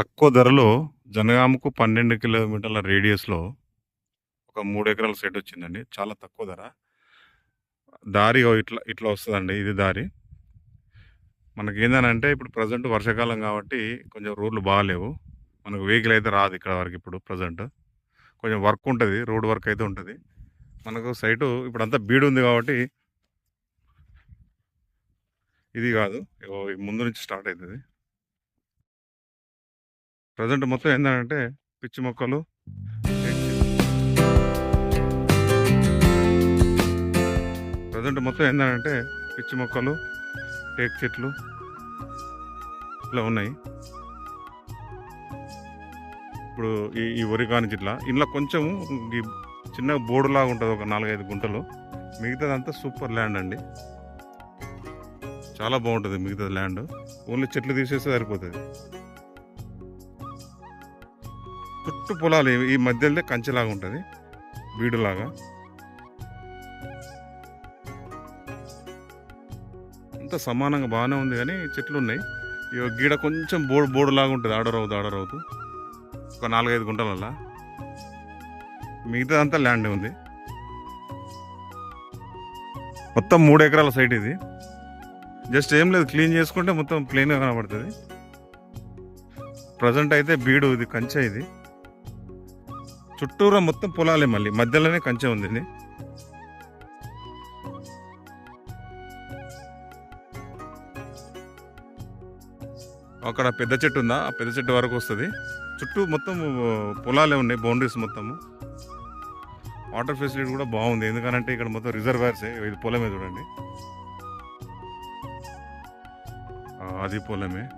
తక్కువ ధరలో జనగామకు పన్నెండు కిలోమీటర్ల రేడియస్‌లో ఒక మూడు ఎకరాల సైట్ వచ్చిందండి. చాలా తక్కువ ధర. దారి ఇట్లా ఇట్లా వస్తుందండి ఇది దారి. మనకేందనంటే ఇప్పుడు ప్రజెంట్ వర్షాకాలం కాబట్టి కొంచెం రోడ్లు బాగాలేవు. మనకు వెహికల్ అయితే రాదు ఇక్కడ వరకు ఇప్పుడు ప్రజెంట్ కొంచెం వర్క్ ఉంటుంది రోడ్ వర్క్ అయితే ఉంటుంది మనకు సైటు ఇప్పుడు అంత బీడు ఉంది కాబట్టి ఇది కాదు ముందు నుంచి స్టార్ట్ అవుతుంది ప్రజెంట్ మొత్తం ఏందనంటే పిచ్చి మొక్కలు ప్రజెంట్ మొత్తం ఏంటంటే పిచ్చి మొక్కలు, టేకు చెట్లు ఇట్లా ఉన్నాయి. ఇప్పుడు ఈ ఈ వరి కానించి ఇట్లా ఇందులో కొంచెం ఈ చిన్న బోర్డులాగా ఉంటుంది ఒక 4, 5 గుంటలు. మిగతాదంతా సూపర్ ల్యాండ్ అండి. చాలా బాగుంటుంది మిగతాది ల్యాండ్. ఓన్లీ చెట్లు తీసేస్తే సరిపోతుంది చుట్టూ పొలాలు ఈ ఈ కంచెలాగా ఉంటుంది బీడులాగా. అంతా సమానంగా బాగానే ఉంది కానీ చెట్లు ఉన్నాయి ఇగో గీడ కొంచెం బోడు బోడులాగా ఉంటుంది ఆడరవుతు ఆడరవుతు ఒక 4, 5 గుంటలల్లా. మిగతాదంతా ల్యాండ్ ఉంది. మొత్తం మూడు ఎకరాల సైట్ ఇది. జస్ట్ ఏం లేదు క్లీన్ చేసుకుంటే మొత్తం ప్లెయిన్‌గా కనబడుతుంది ప్రజెంట్ అయితే బీడు ఇది కంచె ఇది. చుట్టూరా మొత్తం పొలాలే మళ్ళీ. మధ్యలోనే కంచె ఉంది అక్కడ పెద్ద చెట్టు ఉందా? ఆ పెద్ద చెట్టు వరకు వస్తుంది చుట్టూ మొత్తం పొలాలే ఉన్నాయి. బౌండరీస్ మొత్తము. వాటర్ ఫెసిలిటీ కూడా బాగుంది. ఎందుకనంటే ఇక్కడ మొత్తం రిజర్వాయర్సే. ఇది పొలమే చూడండి. అది పొలమే.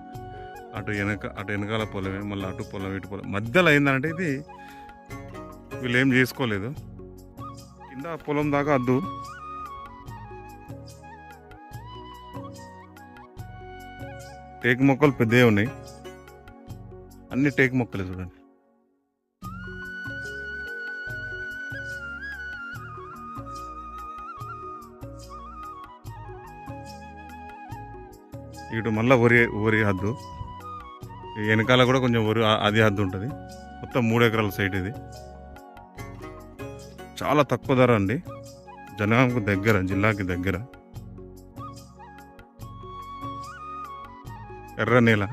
అటు వెనక అటు వెనకాల పొలమే. మళ్ళీ అటు పొలం, ఇటు పొలం. మధ్యలో ఏందంటే ఇది వీళ్ళు ఏం చేసుకోలేదు. కింద పొలం దాకా అద్దు. టేకు మొక్కలు పెద్దవి ఉన్నాయి. అన్ని టేకు మొక్కలే చూడండి. ఇటు మళ్ళా వరి వరి హద్దు. ఈ కూడా కొంచెం వరి అది హద్దు ఉంటుంది మొత్తం మూడు ఎకరాల సైట్ ఇది. చాలా తక్కువ ధర అండి. జనగాంకు దగ్గర, జిల్లాకి దగ్గర. ఎర్ర నేల.